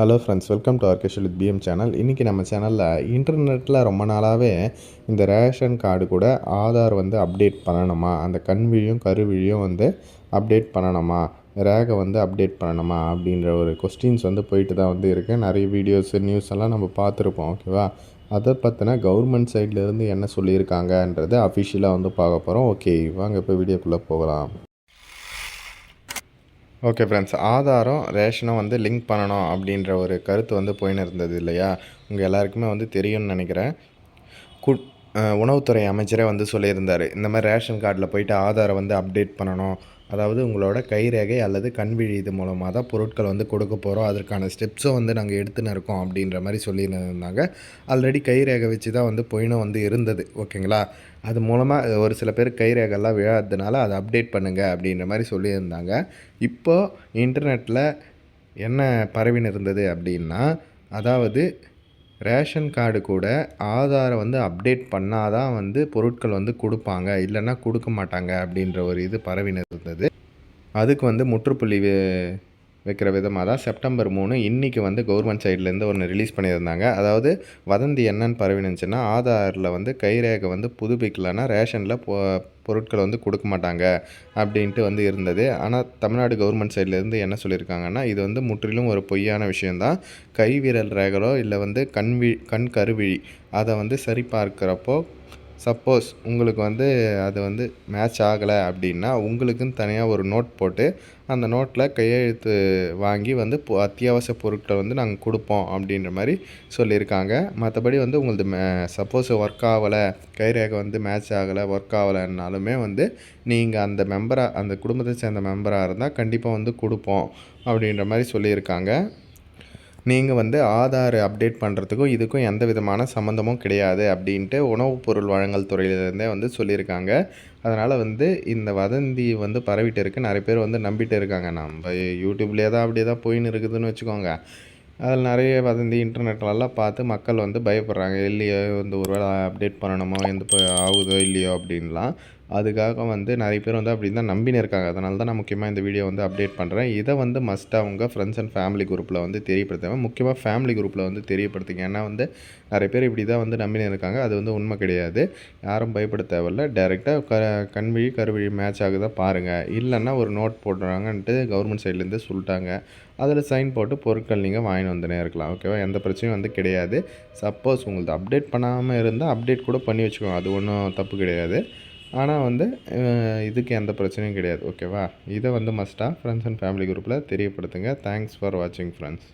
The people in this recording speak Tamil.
ஹலோ ஃப்ரெண்ட்ஸ் வெல்கம் டு ஆர்கேஷல் வித் பிஎம் சேனல் இன்றைக்கி நம்ம சேனலில் இன்டர்நெட்டில் ரொம்ப நாளாகவே இந்த ரேஷன் கார்டு கூட ஆதார் வந்து அப்டேட் பண்ணணுமா? அந்த கண்விழியும் கருவிழியும் வந்து அப்டேட் பண்ணணுமா? ரேகை வந்து அப்டேட் பண்ணணுமா? அப்படின்ற ஒரு கொஸ்டின்ஸ் வந்து போயிட்டு தான் வந்து இருக்குது நிறைய வீடியோஸ் நியூஸ் எல்லாம் நம்ம பார்த்துருப்போம் ஓகேவா அதை பற்றின கவர்மெண்ட் சைட்லேருந்து என்ன சொல்லியிருக்காங்கன்றது அஃபிஷியலாக வந்து பார்க்க போகிறோம் ஓகே வாங்க இப்போ வீடியோக்குள்ளே போகலாம். ஓகே ஃப்ரெண்ட்ஸ் ஆதாரம் ரேஷனும் வந்து லிங்க் பண்ணணும் அப்படின்ற ஒரு கருத்து வந்து போயின்னு இருந்தது இல்லையா? உங்கள் எல்லாருக்குமே வந்து தெரியும்னு நினைக்கிறேன். கு உணவுத்துறை அமைச்சரே வந்து சொல்லியிருந்தார். இந்த மாதிரி ரேஷன் கார்டில் போயிட்டு ஆதாரை வந்து அப்டேட் பண்ணணும். அதாவது உங்களோட கைரேகை அல்லது கண்விழி இது மூலமாக தான் பொருட்கள் வந்து கொடுக்க போகிறோம் அதற்கான ஸ்டெப்ஸும் வந்து நாங்கள் எடுத்துன்னு இருக்கோம் அப்படின்ற மாதிரி சொல்லியிருந்தாங்க. ஆல்ரெடி கைரேகை வச்சு தான் வந்து பொயினும் வந்து இருந்தது. ஓகேங்களா? அது மூலமாக ஒரு சில பேர் கைரேகைலாம் விழாததுனால அதை அப்டேட் பண்ணுங்கள் அப்படின்ற மாதிரி சொல்லியிருந்தாங்க. இப்போ இன்டர்நெட்டில் என்ன பரவின்னு இருந்தது அப்படின்னா அதாவது ரேஷன் கார்டு கூட ஆதாரை வந்து அப்டேட் பண்ணாதான் வந்து பொருட்கள் வந்து கொடுப்பாங்க. இல்லைன்னா கொடுக்க மாட்டாங்க அப்படின்ற ஒரு இது பரவின்னு இருந்தது. அதுக்கு வந்து முற்றுப்புள்ளி வைக்கிற விதமாக தான் செப்டம்பர் மூணு இன்றைக்கி வந்து கவர்மெண்ட் சைட்லேருந்து ஒன்று ரிலீஸ் பண்ணியிருந்தாங்க. அதாவது வதந்தி என்னன்னு பரவினுச்சுன்னா ஆதாரில் வந்து கைரேகை வந்து புதுப்பிக்கலன்னா ரேஷனில் பொ பொருட்களை வந்து கொடுக்க மாட்டாங்க அப்படின்ட்டு வந்து இருந்தது. ஆனால் தமிழ்நாடு கவர்மெண்ட் சைட்லேருந்து என்ன சொல்லியிருக்காங்கன்னா இது வந்து முற்றிலும் ஒரு பொய்யான விஷயந்தான் கைவிரல் ரேகலோ இல்லை வந்து கண்வி கண் கருவிழி அதை வந்து சரி பார்க்குறப்போ சப்போஸ் உங்களுக்கு வந்து அது வந்து மேட்ச் ஆகலை அப்படின்னா உங்களுக்குன்னு தனியாக ஒரு நோட் போட்டு அந்த நோட்டில் கையெழுத்து வாங்கி வந்து அத்தியாவசிய பொருட்களை வந்து நாங்கள் கொடுப்போம் அப்படின்ற மாதிரி சொல்லியிருக்காங்க. மற்றபடி வந்து உங்களது மே சப்போஸ் ஒர்க் ஆகலை கைரேகை வந்து மேட்ச் ஆகலை ஒர்க் ஆகலைன்னாலுமே வந்து நீங்கள் அந்த மெம்பராக அந்த குடும்பத்தை சேர்ந்த மெம்பராக இருந்தால் கண்டிப்பாக வந்து கொடுப்போம் அப்படின்ற மாதிரி சொல்லியிருக்காங்க. நீங்கள் வந்து ஆதார் அப்டேட் பண்ணுறதுக்கும் இதுக்கும் எந்த விதமான சம்மந்தமும் கிடையாது அப்படின்ட்டு உணவுப் பொருள் வழங்கல் துறையிலேருந்தே வந்து சொல்லியிருக்காங்க. அதனால் வந்து இந்த வதந்தி வந்து பரவிட்டு இருக்குது நிறைய பேர் வந்து நம்பிட்டு இருக்காங்க. நம்ம யூடியூப்லேயே தான் அப்படியே தான் போயின்னு இருக்குதுன்னு வச்சுக்கோங்க. அதில் நிறைய வதந்தி இன்டர்நெட்லலாம் பார்த்து மக்கள் வந்து பயப்படுறாங்க. இல்லையோ வந்து ஒரு வேளை அப்டேட் பண்ணணுமோ எந்த இப்போ ஆகுதோ இல்லையோ அப்படின்லாம். அதுக்காக வந்து நிறைய பேர் வந்து அப்படி தான் நம்பின்னு இருக்காங்க. அதனால தான் நான் முக்கியமாக இந்த வீடியோ வந்து அப்டேட் பண்ணுறேன் இதை வந்து மஸ்ட்டாக அவங்க ஃப்ரெண்ட்ஸ் அண்ட் ஃபேமிலி குரூப்பில் வந்து தெரியப்படுத்துங்க. முக்கியமாக ஃபேமிலி குரூப்பில் வந்து தெரியப்படுத்துங்க. ஏன்னா வந்து நிறைய பேர் இப்படி தான் வந்து நம்பினே இருக்காங்க. அது வந்து உண்மை கிடையாது. யாரும் பயப்பட தேவையில்ல. டேரெக்டாக க கண்விழி கருவிழி மேட்ச் ஆகுதா பாருங்கள் இல்லைன்னா ஒரு நோட் போடுறாங்கன்ட்டு கவர்மெண்ட் சைட்லேருந்து சொல்லிட்டாங்க. அதில் சைன் போட்டு பொருட்கள் நீங்கள் வாங்கிட்டு வந்துனே இருக்கலாம் ஓகேவா எந்த பிரச்சனையும் வந்து கிடையாது. சப்போஸ் உங்களுக்கு அப்டேட் பண்ணாமல் இருந்தால் அப்டேட் கூட பண்ணி வச்சுக்கோங்க அது ஒன்றும் தப்பு கிடையாது. ஆனால் வந்து இதுக்கு எந்த பிரச்சனையும் கிடையாது ஓகேவா இதை வந்து மஸ்ட்டாக ஃப்ரெண்ட்ஸ் அண்ட் ஃபேமிலி குரூப்பில் தெரியப்படுத்துங்க. தேங்க்ஸ் ஃபார் வாட்சிங் ஃப்ரெண்ட்ஸ்